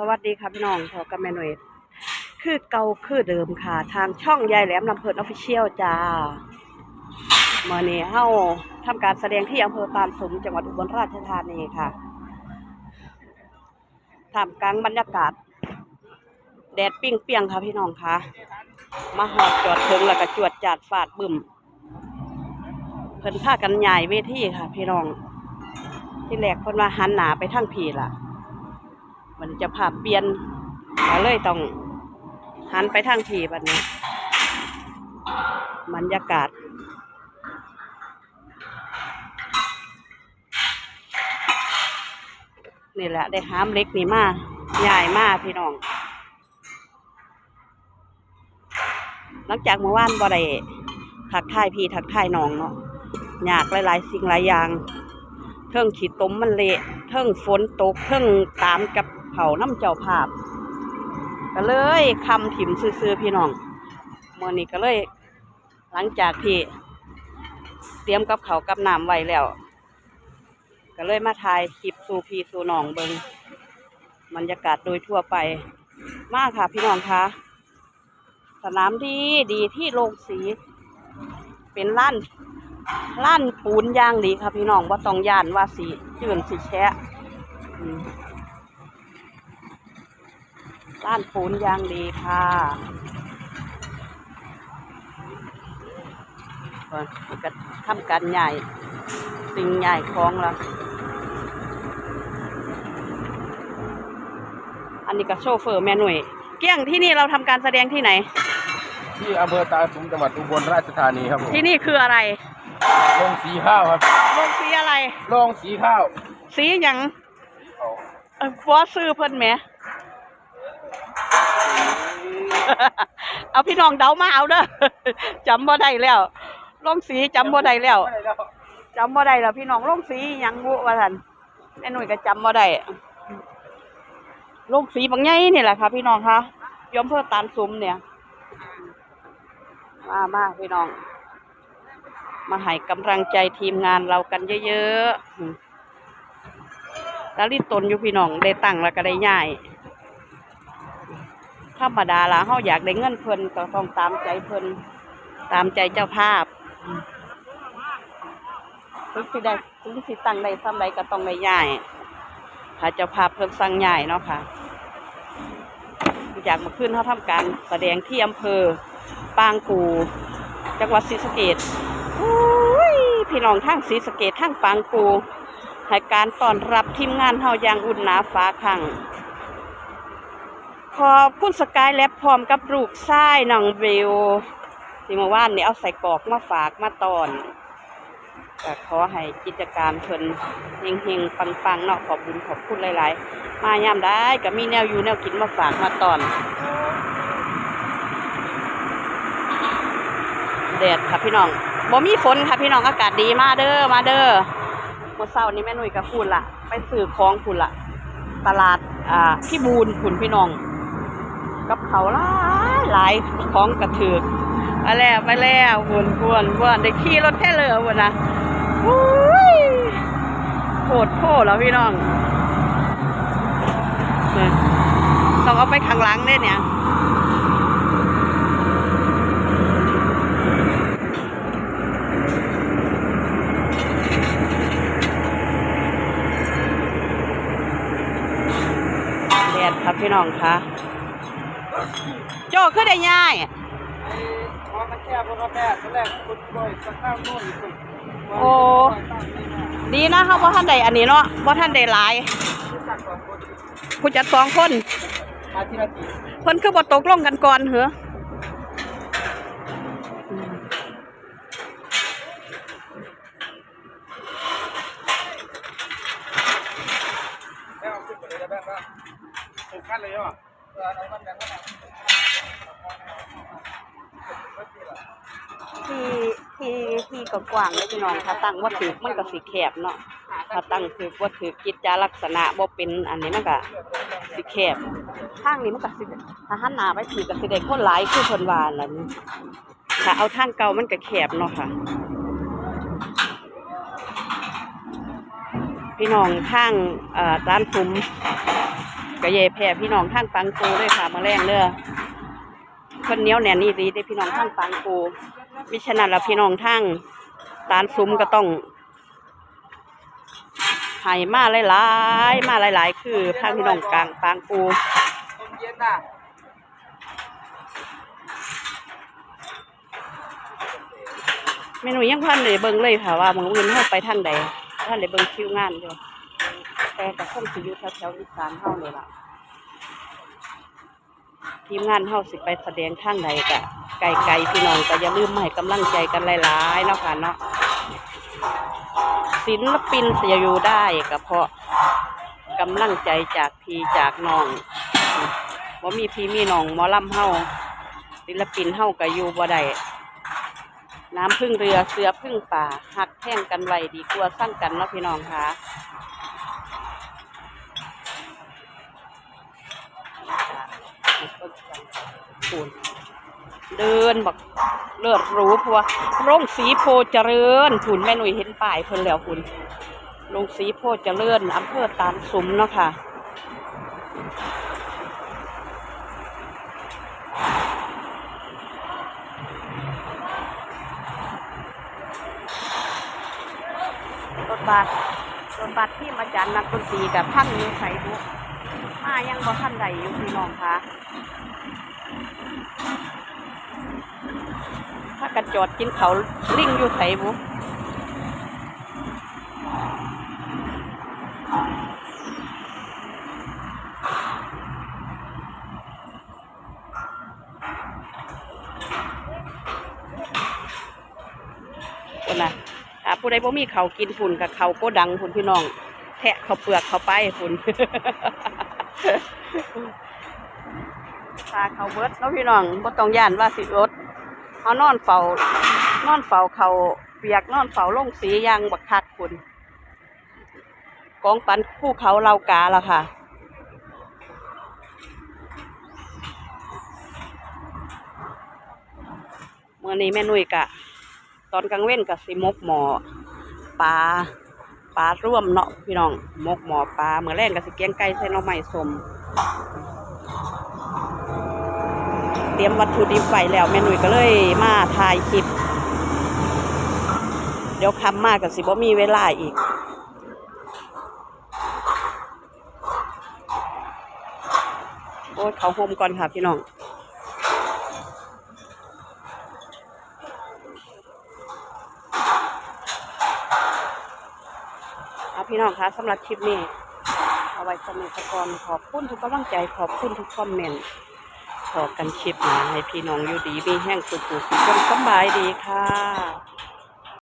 สวัสดีค่ะพี่น้องพอกับแม่หน่วยคือเก่าคือเดิมค่ะ ทางช่องยายแหลมลำเพลินออฟฟิเชียลจ้าเมื่อนี้เฮาทำการแสดงที่อำเภอปานสมจังหวัดอุบลราชธานีค่ะท่ามกลางบรรยากาศ แดดปิ้งเปียงค่ะพี่น้องค่ะ มาหอดจอดถึงแล้วก็จวดจาดฟาดบึ้มเพิ่นพากันใหญ่เวทีค่ะ พี่น้อง ที่แรกเพิ่นว่าหันหนาไปทางผีล่ะ มันจะภาพเปลี่ยนก็เลยต้องหันไปทางผีบัดนี้บรรยากาศนี่แหละได้หามเล็กนี่มาใหญ่มากพี่น้อง หลังจากเมื่อวานบ่ได้ทักทายพี่ทักทายน้องเนาะยากหลายๆ สิ่งหลายอย่าง เทิงขีดต้มมันเละ เทิงฝนตก เทิงตามกับ เผาน้ำเจ้าภาพ ก็เลยคำถิ่มซื่อๆพี่น้องเมื่อนี้ก็เลย หลังจากที่เตรียมกับเขากับน้ำไว้แล้ว ก็เลยมาถ่ายคลิปสู่พี่สู่น้องเบิงบรรยากาศโดยทั่วไป มากค่ะพี่น้องคะสนามดีดีที่โรงสี เป็นล้านล้านปูนย่างดีค่ะพี่น้องว่าต้องย่านว่าสีจื่นสีแชะ อืมล้านปูนอย่างดีค่ะก่อนก็ทำการใหญ่สิ่งใหญ่ของละอันนี้ก็โชเฟอร์แม่หน่วยเกี้ยงที่นี่เราทำการแสดงที่ไหน ที่อำเภอตาสุมจังหวัดอุบลราชธานีครับผมที่นี่คืออะไรโรงสีข้าวครับโรงสีอะไรโรงสีข้าว สีหยังเอาเอ่อฟ้อซื้อเพิ่นแหม เอาพี่น้องเดามาเอาเด้อจำบ่ได้แล้วลงสีจำบ่ได้แล้วจำบ่ได้แล้วพี่น้องลงสียังบุว่าซั่นแม่หนุ่ยก็จำบ่ได้ลงสีบางใหญ่นี่แหละค่ะพี่น้องคะยอมเพื่อตานซุมเนี่ย มามาพี่น้อง มาให้กำลังใจทีมงานเรากันเยอะๆแล้วรีตนอยู่พี่น้องได้ตั้งแล้วก็ได้ย้าย ธรรมดาละเฮาอยากได้เงินเพิ่นก็ต้องตามใจเพิ่นตามใจเจ้าภาพถึงสิได้ถึงสิตั้งได้ซ้ำใดก็ต้องได้ย้ายถ้าเจ้าภาพเพิ่นสั่งย้ายเนาะค่ะอยากมาขึ้นเขาทำการแสดงที่อำเภอ ปางกู จังหวัดศรีสะเกดพี่น้องทั้งศรีสะเกดทั้งปางกูให้การต้อนรับทีมงานเฮาอย่างอุ่นหนาฟ้าขัง ขอบคุณสกายแลบพร้อมกับลูกชายน้องเบลที่เมื่อวานนี่เอาใส่กอกมาฝากมาตอนก็ขอให้กิจการเพิ่นเฮงๆ ปังๆเนาะขอบคุณขอบคุณหลายๆ มายามได้ก็มีแนวอยู่แนวกินมาฝากมาตอนแดดค่ะพี่น้องบ่มีฝนค่ะพี่น้องอากาศดีมาเด้อมาเด้อเมื่อเช้านี้แม่นุ่ยกับคุณละไปซื้อของคุณละตลาดอ่าพี่บูนคุณพี่น้อง กับเขาหลายหลายของกระถือกไปแล้วไปแล้ววนวนวนได้ขี่รถแค่เลยวนนะอุ้ยโคตรโคตรแล้วพี่น้องต้องเอาไปข้างหลังเด้เนี่ยแดดครับพี่น้องคะ โจ้ขึ้นได้ง่ายพอมาแก้พอมาแก้ตอนแรกคุณบอยจะข้าวนู่นโอ้ดีนะเขาบ่ท่านใดอันนี้เนาะบ่ท่านใดหลายผู้จัดสองคนมาที่นาทีเพิ่นคือบ่ตกลงกันก่อนเหรอแล้วเอาขึ้นเลยนะแม่ว่าถึงขั้นเลยเหรออไหนบ้านแบงค์บ้านแบงค์ ที่ที่ที่กว้างๆเลยพี่น้องถ้าตั้งบ่ถูกมันก็สิแคบเนาะถ้าตั้งถูกบ่ถูกกิจจาลักษณะบ่เป็นอันนี้มันก็สิแคบทางนี้มันก็สิถ้าหันหน้าไปถูกก็สิได้คนหลายคือเพิ่นว่านั่ถ้าเอาทางเก่ามันก็แคบเนาะค่ะ พี่น้องข้างเอ่อร้านซุ้มก็เย่แพ่พี่น้องทางปังกูด้วยค่ะมาแรงเด้อ คนเนี้ยวแน่นนี่ดีได้พี่น้องทางปังกูมิฉะนั้นแล้วพี่น้องทางตานซุ้มก็ต้องให้มาหลายๆ มาหลาย ๆ คือทางพี่น้องกลางปังกูเมนูยังพันเลยเบิ่งเลยค่ะว่ามึงอื่นเฮาไปทางใดท่านได้เบิ่งคิวงานอยู่แต่ก็คงสิอยู่แถวๆอีสานเฮานี่ล่ะ ทีมงานเฮาสิไปแสดงทางใดกะไกลๆพี่น้องก็อย่าลืมมาให้กำลังใจกันหลายๆเนาะค่ะเนาะศิลปินจะอยู่ได้ก็เพราะกำลังใจจากพี่จากน้องว่ามีพี่มีน้องมอลำเฮาศิลปินเฮาก็อยู่บ่ได้น้ำพึ่งเรือเสือพึ่งป่าหักแท่งกันไว้ดีกว่าสร้างกันเนาะพี่น้องค่ะ เดินบักเลือดรูเพราะว่าโรงสีโพเจริญผุนแม่หนุ่ยเห็นป้ายเพิ่นแล้วคุณโรงสีโพเจริญอำเภอตานสุมเนาะค่ะรถบัสรถบัสที่มาจากนักดนตรีกับพังอยู่ไสบุ มายังบ่ทันใดอยู่พี่น้องคะถ้ากระจอดกินเขาลิงอยู่ไสบุคนน่ะถ้าผู้ใดบ่มีเขากินฝุ่นกับเขาวโกดังฝุ่นพี่น้อง แทะเขาเปลือกเขาไปฝุ่น ตาเขาเบิดเนาะพี่น้องบ่ต้องย่านว่าสิอดเฮานอนเฝ้านอนเฝ้าเขาเปียกนอนเฝ้าลงสียางบักคักฝุ่นกองปันภูเขาเหล่ากาแล้วค่ะเมื่อนี้แม่นุ่ยกะ ตอนกลางเว้นกับสิมกหมอปลา ปลาร่วมเนาะพี่น้องมกหมอปลาเหมื่อแรกกับสิเกียงไก่ใส่หน่อไม้สมเตรียมวัตถุดิบไว้แล้วแม่หนุ่ยก็เลยมาถ่ายคลิป เดี๋ยวคำมากกับสิบ่มีเวลาอีกโอ้ยเขาโฮมก่อนค่ะพี่น้อง เอาพี่น้องคะสำหรับคลิปนี้ เอาไว้สมัยก่อนขอบคุณทุกกำลังใจขอบคุณทุกคอมเมนต์ขอกันคลิปหนาให้พี่น้องอยู่ดีมีแห้งสุขสุขสบายดีค่ะ